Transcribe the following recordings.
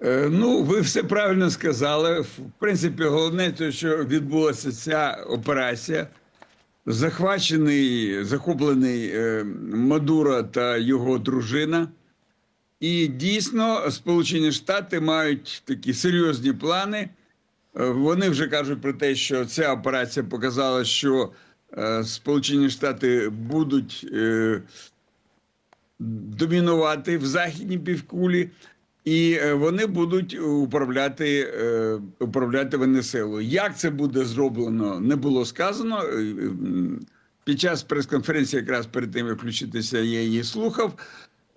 Е, Ну, ви все правильно сказали. В принципі, головне, те, що відбулася ця операція. Захвачений, захоплений е, Мадуро та його дружина. І дійсно, Сполучені Штати мають такі серйозні плани. Е, Вони вже кажуть про те, що ця операція показала, що Сполучені Штати будуть домінувати в західній півкулі, і е, вони будуть управляти, е, управляти Венесуелою. Як це буде зроблено, не було сказано. Е, Під час прес-конференції, якраз перед тим як включитися, я її слухав.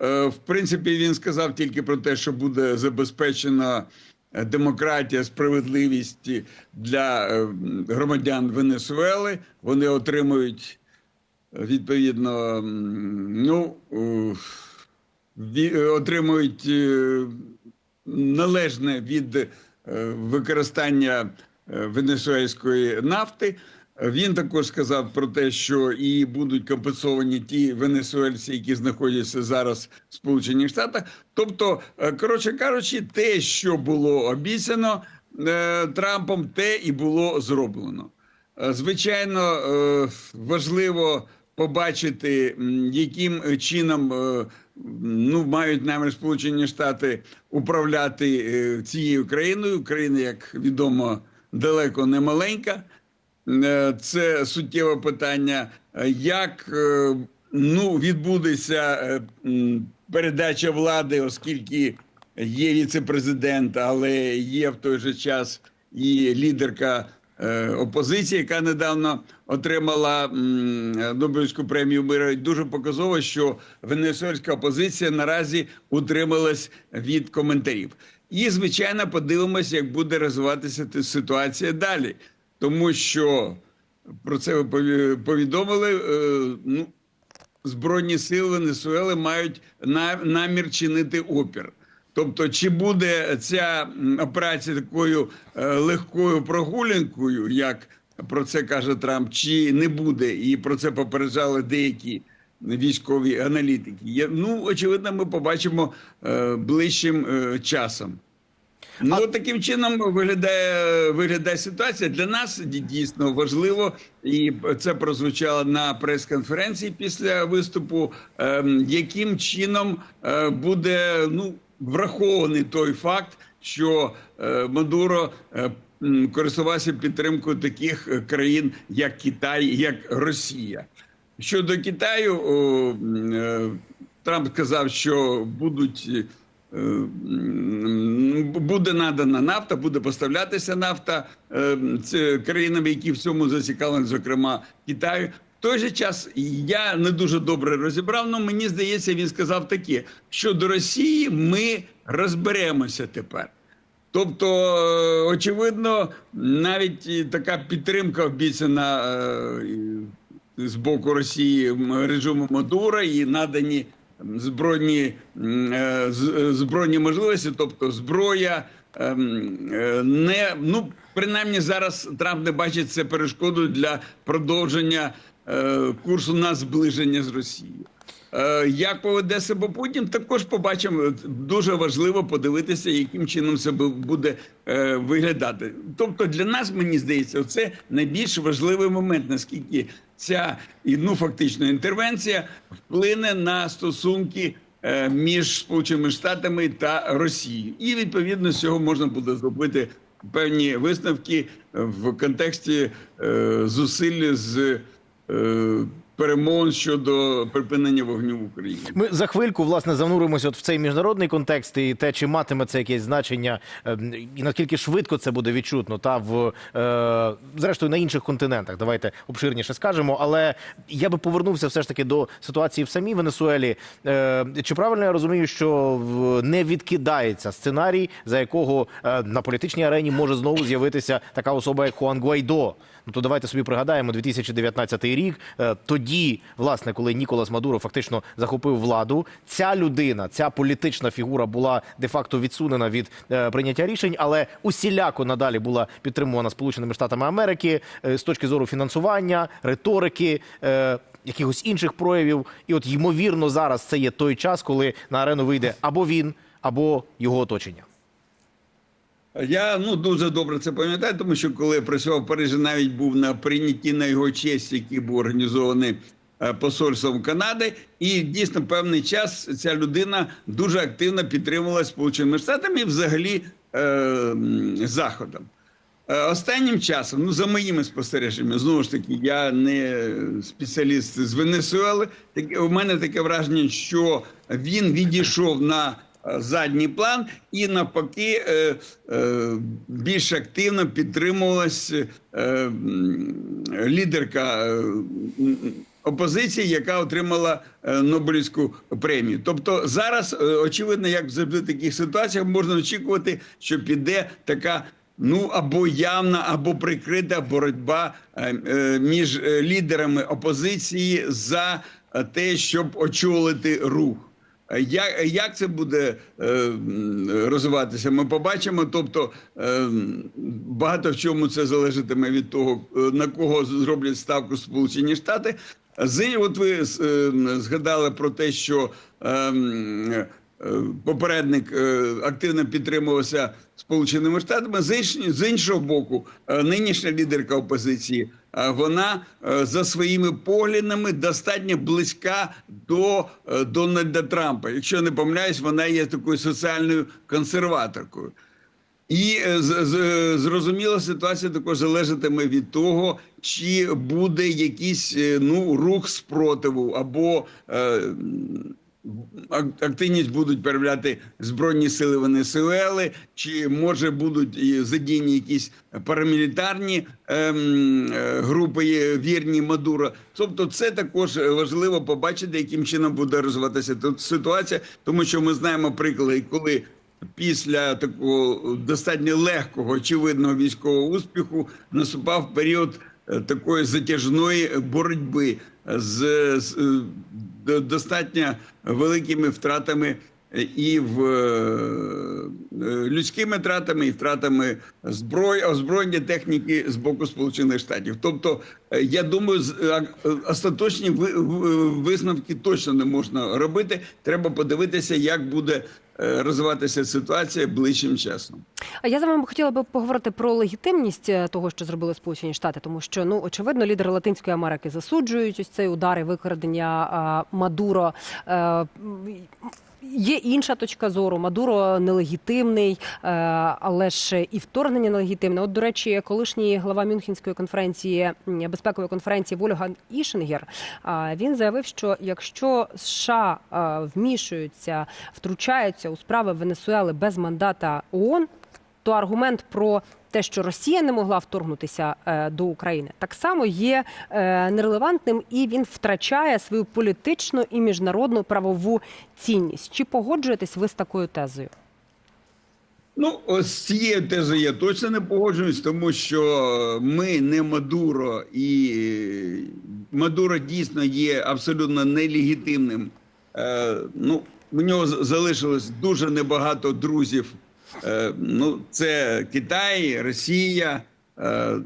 Е, В принципі, він сказав тільки про те, що буде забезпечена е, демократія, справедливість для е, громадян Венесуели. Вони отримують е, відповідно, ну е, е, отримують е, належне від е, використання е, венесуельської нафти. Він також сказав про те, що і будуть компенсовані ті венесуельці, які знаходяться зараз в Сполучених Штатах. Тобто, е, коротше кажучи, те, що було обіцяно е, Трампом, те і було зроблено. Е, Звичайно, е, важливо побачити, яким чином е, ну, мають намір Сполучені Штати управляти е, цією країною. Країна, як відомо, далеко не маленька. Е, Це суттєве питання. Е, Як ну, відбудеться передача влади, оскільки є віце-президент, але є в той же час і лідерка опозиції, яка недавно отримала Нобелівську премію миру. Дуже показово, що венесуельська опозиція наразі утрималась від коментарів. І, звичайно, подивимося, як буде розвиватися ситуація далі, тому що про це ви повідомили. е, Ну, Збройні сили Венесуели мають намір чинити опір. Тобто, чи буде ця операція такою е, легкою прогулянкою, як про це каже Трамп, чи не буде, і про це попереджали деякі військові аналітики. Ну, очевидно, ми побачимо е, ближчим е, часом. Ну, А- таким чином виглядає, виглядає ситуація. Для нас дійсно важливо, і це прозвучало на прес-конференції після виступу, ем, яким чином е, буде ну, врахований той факт, що е, Мадуро е, користувався підтримкою таких е, країн, як Китай, як Росія. Щодо Китаю, Трамп сказав, що будуть. Буде надана нафта, буде поставлятися нафта країнам, які в цьому зацікавлені, зокрема Китаю. Той же час я не дуже добре розібрав, але мені здається, він сказав таке: що до Росії ми розберемося тепер. Тобто, е, очевидно, навіть така підтримка обіцяна е, з боку Росії режиму Мадура і надані збройні, е, збройні можливості, тобто зброя. ем, Не ну принаймні зараз Трамп не бачить це перешкодою для продовження курсу на зближення з Росією. Е, Як поведе себе Путін, також побачимо. Дуже важливо подивитися, яким чином це буде е, виглядати. Тобто, для нас мені здається, це найбільш важливий момент, наскільки ця ну фактично інтервенція вплине на стосунки е, між Сполученими Штатами та Росією, і відповідно з цього можна буде зробити певні висновки в контексті е, зусиль з е, перемовин щодо припинення вогню в Україні. Ми за хвильку власне зануримося от в цей міжнародний контекст і те, чи матиме це якесь значення, ем, і наскільки швидко це буде відчутно, та в е, зрештою на інших континентах. Давайте обширніше скажемо. Але я би повернувся все ж таки до ситуації в самій Венесуелі. Е, чи правильно я розумію, що не відкидається сценарій, за якого на політичній арені може знову з'явитися така особа, як Хуан Гуайдо? Ну то давайте собі пригадаємо 2019 рік. Е, Тоді, власне, коли Ніколас Мадуро фактично захопив владу, ця людина, ця політична фігура була де-факто відсунена від е, прийняття рішень, але усіляко надалі була підтримувана Сполученими Штатами Америки е, з точки зору фінансування, риторики. Якихось інших проявів, і от ймовірно зараз це є той час, коли на арену вийде або він, або його оточення. Я ну дуже добре це пам'ятаю, тому що коли я працював в Парижі, навіть був на прийнятті на його честь, який був організований е, посольством Канади, і дійсно певний час ця людина дуже активно підтримувала Сполученими Штатами і взагалі е, заходом. Е, Останнім часом, ну за моїми спостереженнями, знову ж таки, я не спеціаліст з Венесуели. Так у мене таке враження, що він відійшов на задній план і навпаки е, е, більш активно підтримувалась е, лідерка. Опозиції, яка отримала Нобелівську премію, тобто зараз очевидно, як завжди в таких ситуаціях можна очікувати, що піде така ну або явна, або прикрита боротьба між лідерами опозиції за те, щоб очолити рух. Е, Як, як це буде е, розвиватися? Ми побачимо. Тобто е, багато в чому це залежатиме від того, е, на кого зроблять ставку Сполучені Штати. З от ви е, згадали про те, що е, е, попередник е, активно підтримувався Сполученими Штатами. З інш- з іншого боку, е, нинішня лідерка опозиції. Е, Вона е, за своїми поглядами достатньо близька до е, Дональда Трампа. Якщо не помиляюсь, вона є такою соціальною консерваторкою. І зрозуміло, ситуація також залежатиме від того, чи буде якийсь ну рух спротиву або е, активність будуть проявляти збройні сили Венесуели, чи може будуть задіяні якісь парамілітарні ем, е, групи вірні Мадуро. Тобто, це також важливо побачити, яким чином буде розвиватися тут ситуація, тому що ми знаємо приклади, коли після такого достатньо легкого, очевидного військового успіху наступав період е, такої затяжної боротьби з, з достатньо великими втратами і в е, е, людськими втратами, і втратами зброї, озброєння техніки з боку Сполучених Штатів. Тобто, е, я думаю, остаточні висновки точно не можна робити. Треба подивитися, як буде розвиватися ситуація ближчим часом. А я з вами хотіла би поговорити про легітимність того, що зробили Сполучені Штати, тому що ну очевидно, лідери Латинської Америки засуджують ось цей удар і викрадення а, Мадуро. М, Є інша точка зору. Мадуро нелегітимний, е, але ж і вторгнення нелегітимне. От, до речі, колишній глава Мюнхенської конференції безпекової конференції Вольган Ішенгер. Він заявив, що якщо США вмішуються, втручаються у справи Венесуели без мандата ООН, то аргумент про те, що Росія не могла вторгнутися е, до України, так само є е, нерелевантним, і він втрачає свою політичну і міжнародну правову цінність. Чи погоджуєтесь ви з такою тезою? Ну, з цією тезою я точно не погоджуюсь, тому що ми не Мадуро, і Мадуро дійсно є абсолютно нелегітимним. Е, ну, у нього залишилось дуже небагато друзів. Е, ну, це Китай, Росія, е,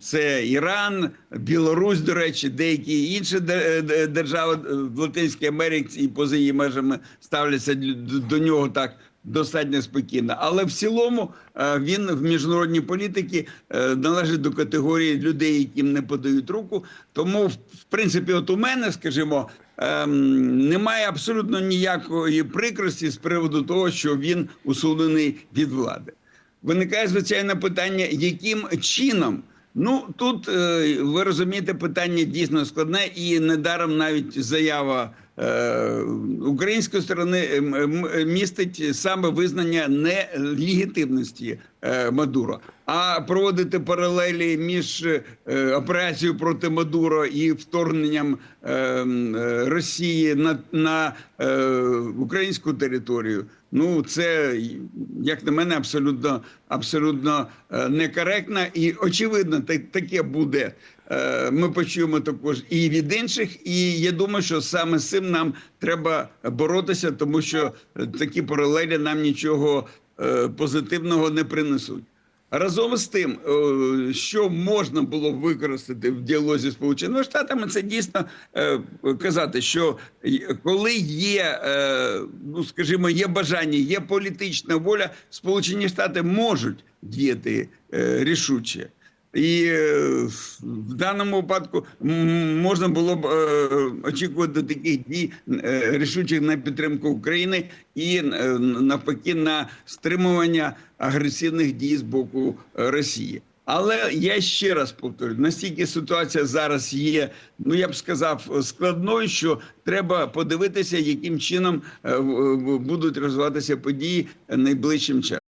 це Іран, Білорусь, до речі, деякі інші де- де- держави в Латинській Америці і поза її межами ставляться до нього так достатньо спокійно. Але в цілому е, він в міжнародній політиці е, належить до категорії людей, яким не подають руку. Тому, в принципі, от у мене, скажімо, ем, немає абсолютно ніякої прикрості з приводу того, що він усунений від влади. Виникає звичайно питання, яким чином. Ну тут е, ви розумієте, питання дійсно складне, і недаром навіть заява української сторони ем, ем, містить саме визнання нелегітимності е, Мадуро. А проводити паралелі між е, операцією проти Мадуро і вторгненням е, е, Росії на, на українську територію. Ну, це, як на мене, абсолютно, абсолютно некоректно і очевидно, так, таке буде. Ми почуємо також і від інших, і я думаю, що саме з цим нам треба боротися, тому що такі паралелі нам нічого позитивного не принесуть. Разом з тим, е, що можна було використати в діалозі Сполученими Штатами, це дійсно е, казати, що коли є, е, ну скажімо, є бажання, є політична воля, Сполучені Штати можуть діяти рішуче. І е, в даному випадку можна було б е, очікувати таких дій е, рішучих на підтримку України і навпаки на стримування агресивних дій з боку Росії. Але я ще раз повторюю, настільки ситуація зараз є, ну я б сказав, складною, що треба подивитися, яким чином будуть розвиватися події найближчим часом.